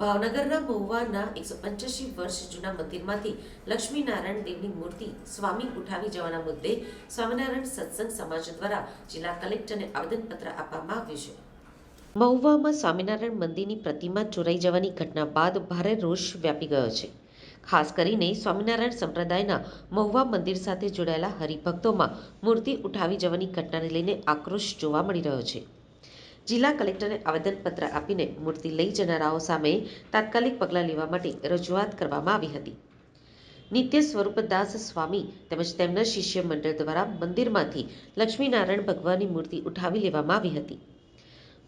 ભાવનગરના મહુવાના એકસો પંચ્યાસી વર્ષ જૂના મંદિરમાંથી લક્ષ્મીનારાયણ દેવની મૂર્તિ સ્વામી ઉઠાવી જવાના મુદ્દે સ્વામિનારાયણ સત્સંગ સમાજ દ્વારા જિલ્લા કલેક્ટરને આવેદનપત્ર આપવામાં આવ્યું છે. મહુવામાં સ્વામિનારાયણ મંદિરની પ્રતિમા ચોરાઈ જવાની ઘટના બાદ ભારે રોષ વ્યાપી ગયો છે. ખાસ કરીને સ્વામિનારાયણ સંપ્રદાયના મહુવા મંદિર સાથે જોડાયેલા હરિભક્તોમાં મૂર્તિ ઉઠાવી જવાની ઘટનાને લઈને આક્રોશ જોવા મળી રહ્યો છે. જિલ્લા કલેક્ટરને આવેદનપત્ર આપીને મૂર્તિ લઈ જનારાઓ સામે તાત્કાલિક પગલાં લેવા માટે રજૂઆત કરવામાં આવી હતી. નિત્ય સ્વરૂપદાસ સ્વામી તેમજ તેમના શિષ્ય મંડળ દ્વારા મંદિરમાંથી લક્ષ્મીનારાયણ ભગવાનની મૂર્તિ ઉઠાવી લેવામાં આવી હતી.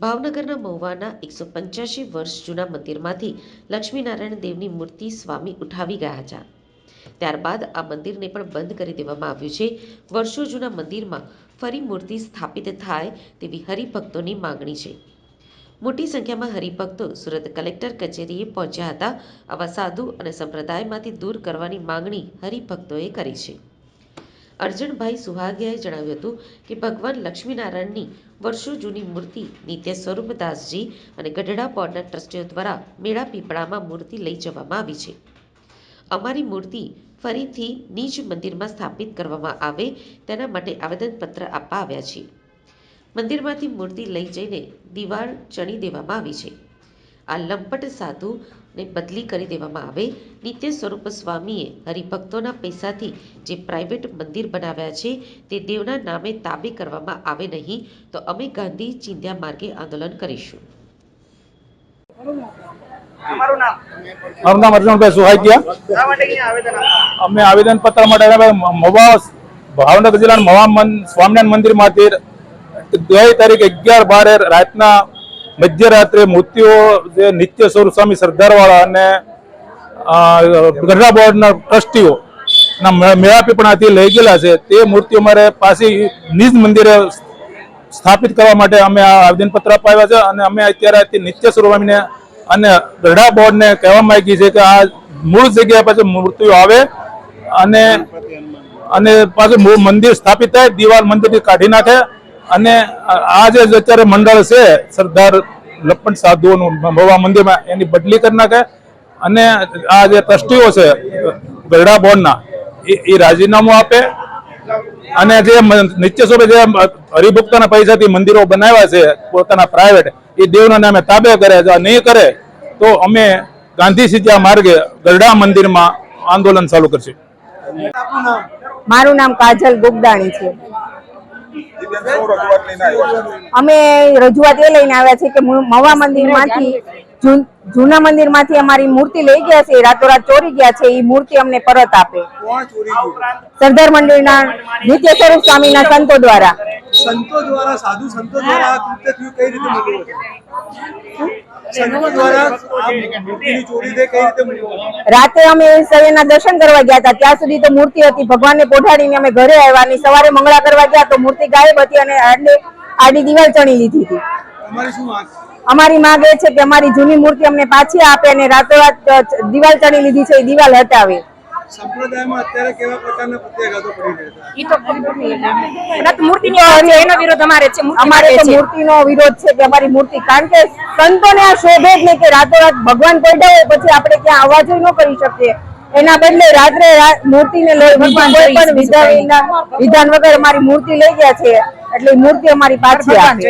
ભાવનગરના મહુવાના એકસો પંચ્યાસી વર્ષ જૂના મંદિરમાંથી લક્ષ્મીનારાયણ દેવની મૂર્તિ સ્વામી ઉઠાવી ગયા હતા. ત્યારબાદ આ મંદિરને પણ બંધ કરી દેવામાં આવ્યું છે. વર્ષો જૂના મંદિરમાં ફરી મૂર્તિ સ્થાપિત થાય તેવી હરિભક્તોની માગણી છે. મોટી સંખ્યામાં હરિભક્તો સુરત કલેક્ટર કચેરીએ પહોંચ્યા હતા. આવા સાધુ અને સંપ્રદાયમાંથી દૂર કરવાની માંગણી હરિભક્તોએ કરી છે. અર્જણભાઈ સુહાગિયાએ જણાવ્યું હતું કે ભગવાન લક્ષ્મીનારાયણની વર્ષો જૂની મૂર્તિ નિત્ય સ્વરૂપદાસજી અને ગઢડા બોર્ડના ટ્રસ્ટીઓ દ્વારા મેળા પીપળામાં મૂર્તિ લઈ જવામાં આવી છે. અમારી મૂર્તિ ફરીથી નીચ મંદિરમાં સ્થાપિત કરવામાં આવે તેના માટે આવેદનપત્ર આપવા આવ્યા છીએ. મંદિરમાંથી મૂર્તિ લઈ જઈને દિવાળ ચણી દેવામાં આવી છે. આ લંપટ સાધુને બદલી કરી દેવામાં આવે. નિત્ય સ્વરૂપ સ્વામીએ હરિભક્તોના પૈસાથી જે પ્રાઇવેટ મંદિર બનાવ્યા છે તે દેવના નામે તાબે કરવામાં આવે નહીં તો અમે ગાંધી ચિંધ્યા માર્ગે આંદોલન કરીશું. મારું નામ અર્જુનભાઈ સુહાગિયા અમે આવેદન પત્ર માટે અમે ભાવનગર જિલ્લાના મહુવા સ્વામિનારાયણ મંદિરમાંથી ગઈ તારીખ અગિયાર બારે રાતના મધ્યરાત્રે મૂર્તિઓ જે નિત્ય સ્વરૂપ સ્વામી સરદારવાળા અને ગઢડા બોર્ડના ટ્રસ્ટીઓ ના મેળાપીપણાથી લઈ ગયેલા છે. તે મૂર્તિઓ અમારે પાછી નિજ મંદિરે સ્થાપિત કરવા માટે અમે આ આવેદનપત્ર અપાવ્યા છે અને અમે અત્યારે નિત્ય સ્વરૂપને અને ગઢડા બોર્ડને કહેવા માંગી છે કે આ મૂળ જગ્યાએ પાછી મૂર્તિઓ આવે અને અને પાછું મૂળ મંદિર સ્થાપિત થાય, દિવાલ મંદિરથી કાઢી નાખે અને આ જે અત્યારે મંડળ છે, સરદાર લપન સાધુઓનું ભવા મંદિરમાં એની બદલી કરી નાખે અને આ જે ટ્રસ્ટીઓ છે ગરડા બોર્ડના એ રાજીનામું આપે અને જે નિત્ય સ્વરૂપે જે હરિભક્તોના પૈસાથી મંદિરો બનાવ્યા છે પોતાના પ્રાઇવેટ એ દેવના નામે તાબે કરે જો નહીં કરે તો અમે ગાંધી સીધા માર્ગે ગરડા મંદિરમાં આંદોલન ચાલુ કરશું. મારું નામ કાજલ ગુગદાણી છે. અમે રજૂઆત એ લઈને આવ્યા છે કે મવા મવા મંદિરમાંથી જૂન- જૂના મંદિરમાંથી અમારી મૂર્તિ લઈ ગયા છે રાતોરાત ચોરી ગયા છે એ મૂર્તિ અમને પરત આપે. સરદાર મંદિરના નિત્ય સ્વરૂપ સ્વામીના સંતો દ્વારા. સંતો દ્વારા સાધુ સંતો દ્વારા આ કૃત્ય કઈ રીતે મળ્યું સંતો દ્વારા અમે સવેના દર્શન કરવા ગયા હતા ત્યાં સુધી તો મૂર્તિ હતી ભગવાનને પોઢાડીને અમે ઘરે આવ્યા સવારે મંગળા કરવા ગયા તો મૂર્તિ ગાયબ હતી અને આડે આડી દિવાલ ચણી લીધી હતી. તમારી શું માંગ અમારી માંગ એ છે કે અમારી જૂની મૂર્તિ અમને પાછી આપે અને રાતોરાત દિવાલ ચડી લીધી છે એ દિવાલ હટાવે. સંપ્રદાયમાં અત્યારે કેવા પ્રકારના પ્રત્યાઘાતો પડી રહ્યા છે? મૂર્તિનો એનો વિરોધ અમારે છે અમારે તો મૂર્તિનો વિરોધ છે કે અમારી મૂર્તિ કારણ કે સંતોને આ શોભે જ નહીં કે રાતોરાત ભગવાન કોઈડા હોય પછી આપણે ક્યાં અવાજ ન કરી શકીએ. એના બદલે રાત્રે મૂર્તિને લઈ કોઈ પણ વિધાન વગર અમારી મૂર્તિ લઈ ગયા છે એટલે મૂર્તિ અમારી પાછી આપે.